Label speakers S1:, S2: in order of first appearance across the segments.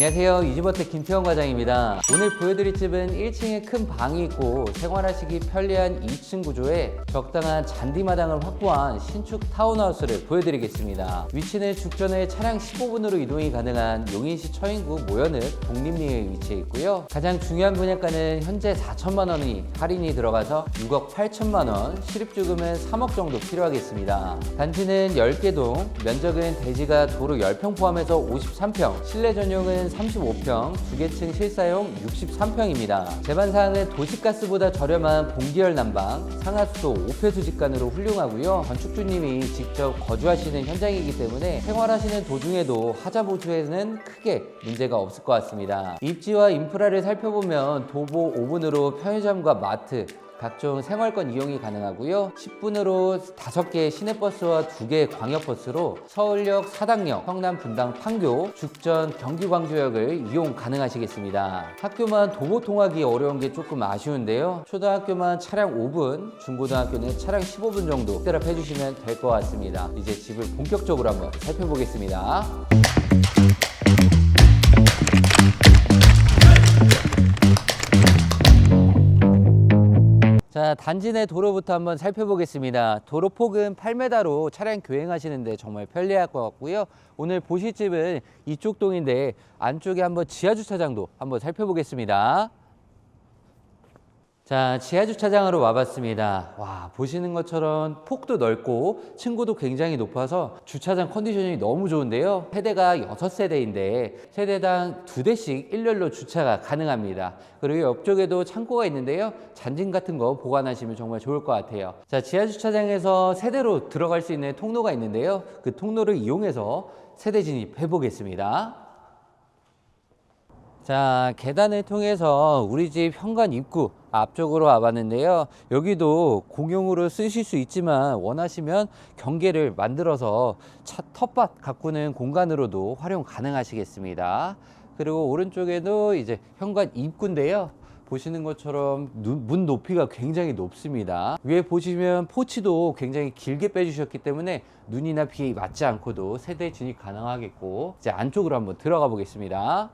S1: 안녕하세요. 이지버텍 김태형 과장입니다. 오늘 보여드릴 집은 1층에 큰 방이 있고 생활하시기 편리한 2층 구조에 적당한 잔디마당을 확보한 신축 타운하우스를 보여드리겠습니다. 위치는 죽전에 차량 15분으로 이동이 가능한 용인시 처인구 모현읍 독립리에 위치해 있고요. 가장 중요한 분양가는 현재 4천만 원이 할인이 들어가서 6억 8천만 원, 실입주금은 3억 정도 필요하겠습니다. 단지는 10개 동, 면적은 대지가 도로 10평 포함해서 53평, 실내 전용은 35평, 두개층 실사용 63평입니다. 제반사항은 도시가스보다 저렴한 공기열 난방, 상하수도 5폐수 직관으로 훌륭하고요. 건축주님이 직접 거주하시는 현장이기 때문에 생활하시는 도중에도 하자 보수에는 크게 문제가 없을 것 같습니다. 입지와 인프라를 살펴보면 도보 5분으로 편의점과 마트, 각종 생활권 이용이 가능하고요. 10분으로 5개의 시내버스와 2개의 광역버스로 서울역, 사당역, 성남 분당 판교, 죽전 경기 광주역을 이용 가능하시겠습니다. 학교만 도보 통하기 어려운 게 조금 아쉬운데요. 초등학교만 차량 5분, 중고등학교는 차량 15분 정도 대답해 주시면 될 것 같습니다. 이제 집을 본격적으로 한번 살펴보겠습니다. 자, 단지 내 도로부터 한번 살펴보겠습니다. 도로 폭은 8m로 차량 교행하시는데 정말 편리할 것 같고요. 오늘 보실 집은 이쪽 동인데 안쪽에 한번 지하 주차장도 한번 살펴보겠습니다. 자, 지하 주차장으로 와봤습니다. 와, 보시는 것처럼 폭도 넓고 층고도 굉장히 높아서 주차장 컨디션이 너무 좋은데요. 세대가 6세대인데 세대당 두대씩 일렬로 주차가 가능합니다. 그리고 옆쪽에도 창고가 있는데요. 잔짐 같은 거 보관하시면 정말 좋을 것 같아요. 자, 지하 주차장에서 세대로 들어갈 수 있는 통로가 있는데요. 그 통로를 이용해서 세대 진입해 보겠습니다. 자, 계단을 통해서 우리 집 현관 입구 앞쪽으로 와봤는데요. 여기도 공용으로 쓰실 수 있지만 원하시면 경계를 만들어서 차 텃밭 가꾸는 공간으로도 활용 가능하시겠습니다. 그리고 오른쪽에도 이제 현관 입구인데요. 보시는 것처럼 눈- 문 높이가 굉장히 높습니다. 위에 보시면 포치도 굉장히 길게 빼주셨기 때문에 눈이나 비에 맞지 않고도 세대 진입 가능하겠고 이제 안쪽으로 한번 들어가 보겠습니다.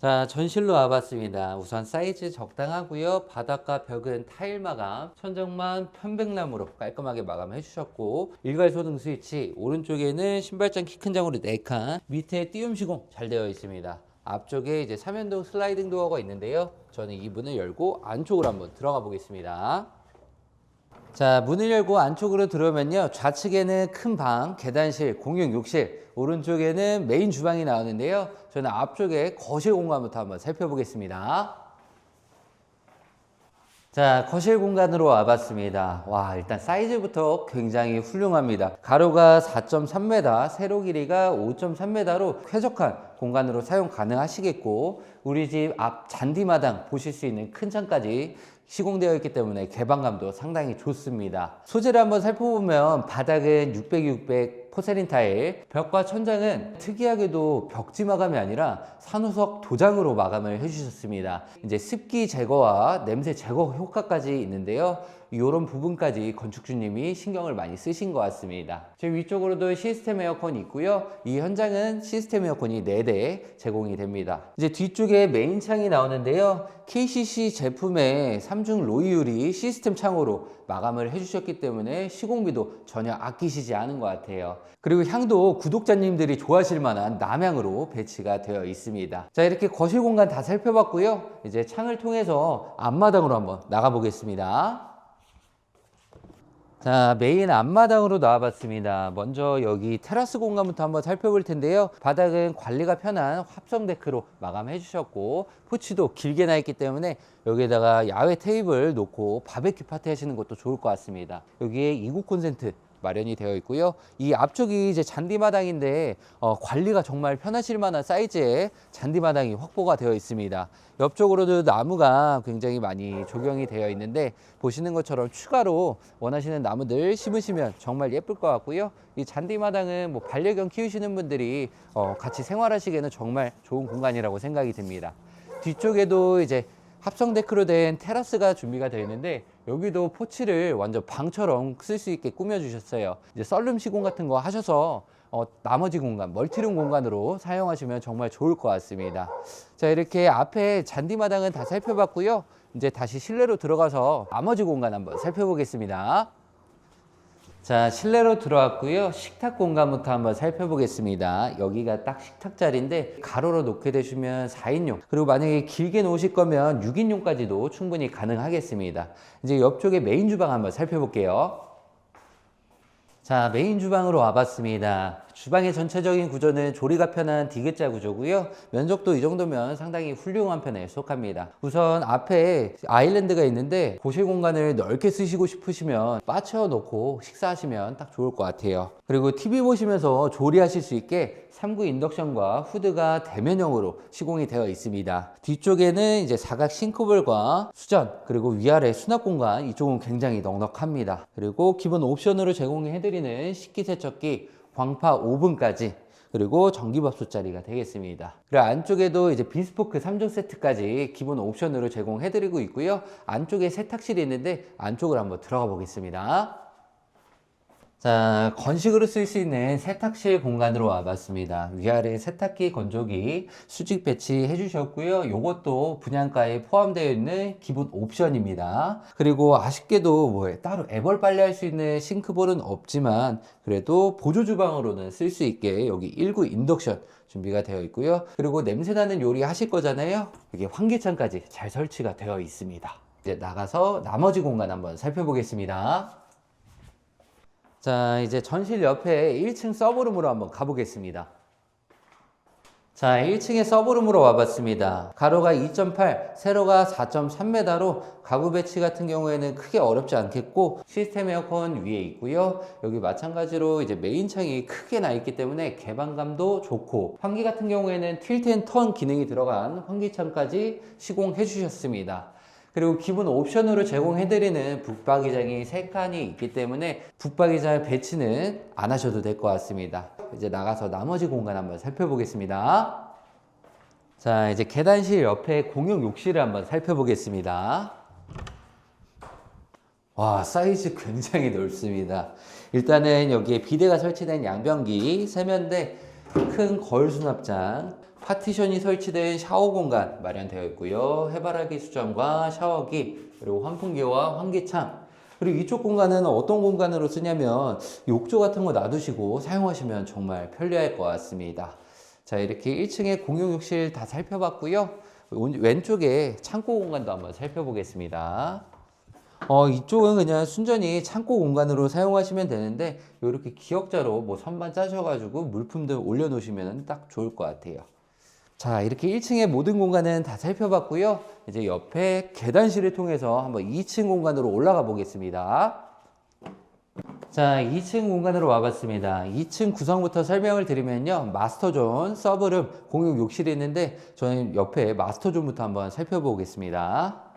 S1: 자, 전실로 와봤습니다. 우선 사이즈 적당하고요. 바닥과 벽은 타일 마감, 천정만 편백나무로 깔끔하게 마감해 주셨고 일괄 소등 스위치, 오른쪽에는 신발장 키 큰 장으로 4칸, 밑에 띄움 시공 잘 되어 있습니다. 앞쪽에 이제 삼연동 슬라이딩 도어가 있는데요. 저는 이 문을 열고 안쪽으로 한번 들어가 보겠습니다. 자, 문을 열고 안쪽으로 들어오면요. 좌측에는 큰 방, 계단실, 공용 욕실, 오른쪽에는 메인 주방이 나오는데요. 저는 앞쪽에 거실 공간부터 한번 살펴보겠습니다. 자, 거실 공간으로 와봤습니다. 와, 일단 사이즈부터 굉장히 훌륭합니다. 가로가 4.3m, 세로 길이가 5.3m로 쾌적한 공간으로 사용 가능하시겠고, 우리 집 앞 잔디마당 보실 수 있는 큰 창까지 시공되어 있기 때문에 개방감도 상당히 좋습니다. 소재를 한번 살펴보면 바닥은 600, 600 포세린 타일, 벽과 천장은 특이하게도 벽지 마감이 아니라 산호석 도장으로 마감을 해주셨습니다. 이제 습기 제거와 냄새 제거 효과까지 있는데요. 이런 부분까지 건축주님이 신경을 많이 쓰신 것 같습니다. 제 위쪽으로도 시스템 에어컨이 있고요. 이 현장은 시스템 에어컨이 4대 제공이 됩니다. 이제 뒤쪽에 메인 창이 나오는데요. KCC 제품의 3중 로이유리 시스템 창으로 마감을 해주셨기 때문에 시공비도 전혀 아끼시지 않은 것 같아요. 그리고 향도 구독자님들이 좋아하실 만한 남향으로 배치가 되어 있습니다. 자, 이렇게 거실 공간 다 살펴봤고요. 이제 창을 통해서 앞마당으로 한번 나가보겠습니다. 자, 메인 앞마당으로 나와봤습니다. 먼저 여기 테라스 공간부터 한번 살펴볼 텐데요. 바닥은 관리가 편한 합성 데크로 마감해 주셨고, 포치도 길게 나 있기 때문에 여기에다가 야외 테이블 놓고 바베큐 파티 하시는 것도 좋을 것 같습니다. 여기에 이국 콘센트 마련이 되어 있고요. 이 앞쪽이 이제 잔디마당인데 어, 관리가 정말 편하실 만한 사이즈의 잔디마당이 확보가 되어 있습니다. 옆쪽으로도 나무가 굉장히 많이 조경이 되어 있는데 보시는 것처럼 추가로 원하시는 나무들 심으시면 정말 예쁠 것 같고요. 이 잔디마당은 뭐 반려견 키우시는 분들이 어, 같이 생활하시기에는 정말 좋은 공간이라고 생각이 듭니다. 뒤쪽에도 이제 합성 데크로 된 테라스가 준비가 되어 있는데 여기도 포치를 완전 방처럼 쓸 수 있게 꾸며 주셨어요. 이제 썰룸 시공 같은 거 하셔서 어, 나머지 공간, 멀티룸 공간으로 사용하시면 정말 좋을 것 같습니다. 자, 이렇게 앞에 잔디마당은 다 살펴봤고요. 이제 다시 실내로 들어가서 나머지 공간 한번 살펴보겠습니다. 자, 실내로 들어왔고요. 식탁 공간부터 한번 살펴보겠습니다. 여기가 딱 식탁 자리인데 가로로 놓게 되시면 4인용 그리고 만약에 길게 놓으실 거면 6인용까지도 충분히 가능하겠습니다. 이제 옆쪽에 메인 주방 한번 살펴볼게요. 자, 메인 주방으로 와봤습니다. 주방의 전체적인 구조는 조리가 편한 디귿자 구조고요. 면적도 이 정도면 상당히 훌륭한 편에 속합니다. 우선 앞에 아일랜드가 있는데 고실 공간을 넓게 쓰시고 싶으시면 빠채워 놓고 식사하시면 딱 좋을 것 같아요. 그리고 TV 보시면서 조리하실 수 있게 3구 인덕션과 후드가 대면형으로 시공이 되어 있습니다. 뒤쪽에는 이제 사각 싱크볼과 수전 그리고 위아래 수납 공간 이쪽은 굉장히 넉넉합니다. 그리고 기본 옵션으로 제공해드리는 식기세척기, 광파 오븐까지 그리고 전기밥솥 자리가 되겠습니다. 그리고 안쪽에도 이제 비스포크 3종 세트까지 기본 옵션으로 제공해드리고 있고요. 안쪽에 세탁실이 있는데 안쪽으로 한번 들어가 보겠습니다. 자, 건식으로 쓸 수 있는 세탁실 공간으로 와봤습니다. 위아래 세탁기, 건조기, 수직 배치해 주셨고요. 이것도 분양가에 포함되어 있는 기본 옵션입니다. 그리고 아쉽게도 뭐 따로 애벌 빨래할 수 있는 싱크볼은 없지만 그래도 보조 주방으로는 쓸 수 있게 여기 1구 인덕션 준비가 되어 있고요. 그리고 냄새나는 요리 하실 거잖아요. 여기 환기창까지 잘 설치가 되어 있습니다. 이제 나가서 나머지 공간 한번 살펴보겠습니다. 자, 이제 전실 옆에 1층 서브룸으로 한번 가보겠습니다. 자, 1층에 서브룸으로 와봤습니다. 가로가 2.8, 세로가 4.3m로 가구 배치 같은 경우에는 크게 어렵지 않겠고 시스템 에어컨 위에 있고요. 여기 마찬가지로 이제 메인 창이 크게 나 있기 때문에 개방감도 좋고 환기 같은 경우에는 틸트 앤턴 기능이 들어간 환기창까지 시공해 주셨습니다. 그리고 기본 옵션으로 제공해드리는 북박이장이 3칸이 있기 때문에 북박이장 배치는 안 하셔도 될 것 같습니다. 이제 나가서 나머지 공간 한번 살펴보겠습니다. 자, 이제 계단실 옆에 공용 욕실을 한번 살펴보겠습니다. 와, 사이즈 굉장히 넓습니다. 일단은 여기에 비데가 설치된 양변기, 세면대, 큰 거울 수납장, 파티션이 설치된 샤워 공간 마련되어 있고요. 해바라기 수전과 샤워기, 그리고 환풍기와 환기창. 그리고 이쪽 공간은 어떤 공간으로 쓰냐면 욕조 같은 거 놔두시고 사용하시면 정말 편리할 것 같습니다. 자, 이렇게 1층에 공용 욕실 다 살펴봤고요. 왼쪽에 창고 공간도 한번 살펴보겠습니다. 어, 이쪽은 그냥 순전히 창고 공간으로 사용하시면 되는데 이렇게 기역자로 뭐 선반 짜셔가지고 물품들 올려놓으시면 딱 좋을 것 같아요. 자, 이렇게 1층의 모든 공간은 다 살펴봤고요. 이제 옆에 계단실을 통해서 한번 2층 공간으로 올라가 보겠습니다. 자, 2층 공간으로 와봤습니다. 2층 구성부터 설명을 드리면요. 마스터존, 서브룸, 공용 욕실이 있는데 저는 옆에 마스터존부터 한번 살펴보겠습니다.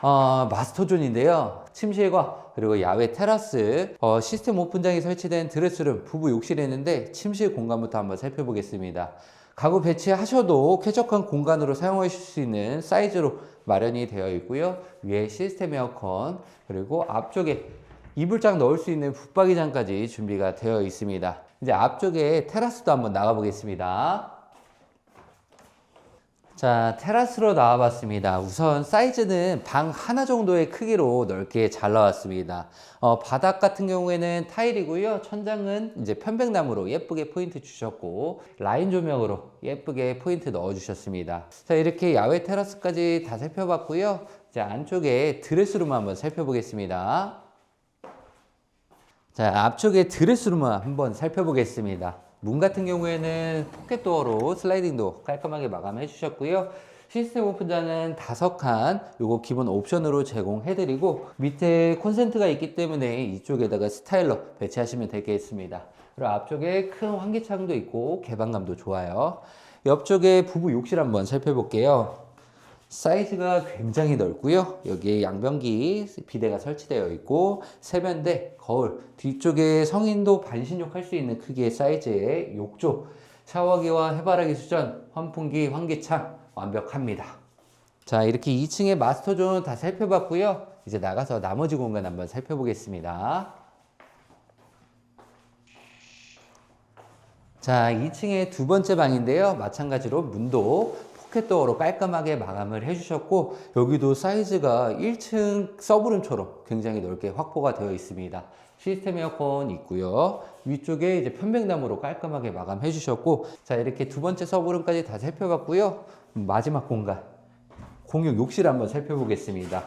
S1: 어, 마스터존인데요. 침실과 그리고 야외 테라스, 어, 시스템 오픈장이 설치된 드레스룸, 부부 욕실이 있는데 침실 공간부터 한번 살펴보겠습니다. 가구 배치하셔도 쾌적한 공간으로 사용하실 수 있는 사이즈로 마련이 되어 있고요. 위에 시스템 에어컨, 그리고 앞쪽에 이불장 넣을 수 있는 붙박이장까지 준비가 되어 있습니다. 이제 앞쪽에 테라스도 한번 나가 보겠습니다. 자, 테라스로 나와봤습니다. 우선 사이즈는 방 하나 정도의 크기로 넓게 잘 나왔습니다. 어, 바닥 같은 경우에는 타일이고요. 천장은 이제 편백나무로 예쁘게 포인트 주셨고, 라인 조명으로 예쁘게 포인트 넣어주셨습니다. 자, 이렇게 야외 테라스까지 다 살펴봤고요. 이제 안쪽에 드레스룸 한번 살펴보겠습니다. 자, 앞쪽에 드레스룸을 한번 살펴보겠습니다. 문 같은 경우에는 포켓 도어로 슬라이딩도 깔끔하게 마감해 주셨고요. 시스템 오픈장은 다섯 칸 요거 기본 옵션으로 제공해 드리고 밑에 콘센트가 있기 때문에 이쪽에다가 스타일러 배치하시면 되겠습니다. 그리고 앞쪽에 큰 환기창도 있고 개방감도 좋아요. 옆쪽에 부부 욕실 한번 살펴볼게요. 사이즈가 굉장히 넓고요. 여기에 양변기 비대가 설치되어 있고 세면대, 거울, 뒤쪽에 성인도 반신욕 할 수 있는 크기의 사이즈의 욕조, 샤워기와 해바라기 수전, 환풍기, 환기창 완벽합니다. 자, 이렇게 2층의 마스터존 다 살펴봤고요. 이제 나가서 나머지 공간 한번 살펴보겠습니다. 자, 2층의 두 번째 방인데요. 마찬가지로 문도 포켓도어로 깔끔하게 마감을 해주셨고 여기도 사이즈가 1층 서브룸처럼 굉장히 넓게 확보가 되어 있습니다. 시스템 에어컨 있고요. 위쪽에 이제 편백나무로 깔끔하게 마감해 주셨고 자 이렇게 두 번째 서브룸까지 다 살펴봤고요. 마지막 공간 공용 욕실 한번 살펴보겠습니다.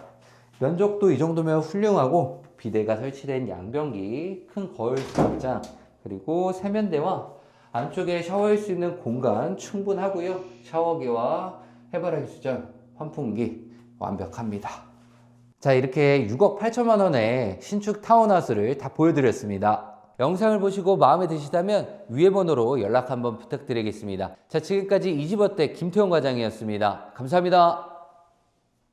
S1: 면적도 이 정도면 훌륭하고 비대가 설치된 양변기, 큰 거울 수납장, 그리고 세면대와 안쪽에 샤워할 수 있는 공간 충분하고요. 샤워기와 해바라기 수전, 환풍기 완벽합니다. 자, 이렇게 6억 8천만 원의 신축 타운하우스를 다 보여드렸습니다. 영상을 보시고 마음에 드시다면 위에 번호로 연락 한번 부탁드리겠습니다. 자, 지금까지 이지버때 김태원 과장이었습니다. 감사합니다.